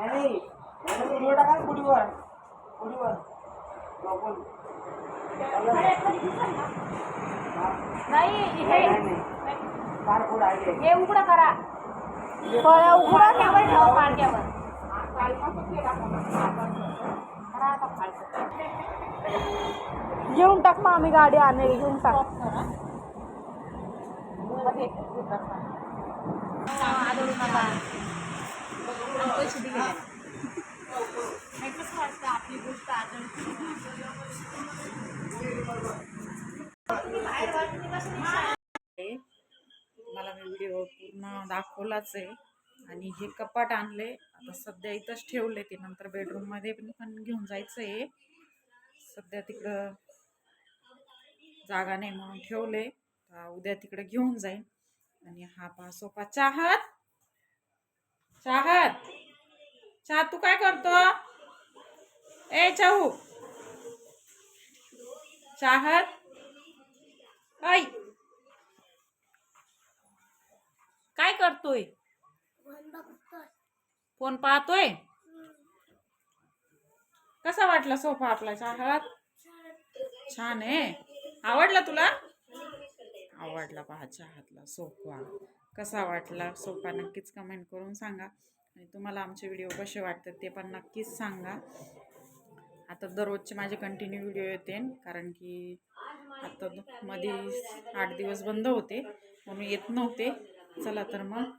नाही जाणार. फळे नाही हे हे उघडं करा फळ उघडं त्यावर ठेवा पाडक्यावर घेऊन टाक मग आम्ही गाडी आणेल घेऊन टाक आपली गोष्ट मला मी व्हिडिओ पूर्ण दाखवलाच आहे. आणि हे कपाट आणले. आता सध्या इथंच ठेवले ते. नंतर बेडरूममध्ये पण पण घेऊन जायचं आहे सध्या तिकडं जागा नाही म्हणून ठेवले. आता उद्या तिकडे घेऊन जाईन. आणि हा पहा सोफा. चाहत? चाहत? चाह तू काय करतो? ए चाहू. चाहत? ऐ काय करतोय? फोन पाहतोय? कसा वाटला सोफा आपला? चाहत? छान आहे. आवडला तुला? आवडला पहा हातला सोफा कसा वाटला? सोफा नक्कीच कमेंट करून सांगा. आणि तुम्हाला आमचे व्हिडिओ कसे वाटतात ते पण नक्कीच सांगा. आता दररोजचे माझे कंटिन्यू व्हिडिओ येते कारण की आता मध्ये आठ दिवस बंद होते म्हणून येत नव्हते. चला तर मग.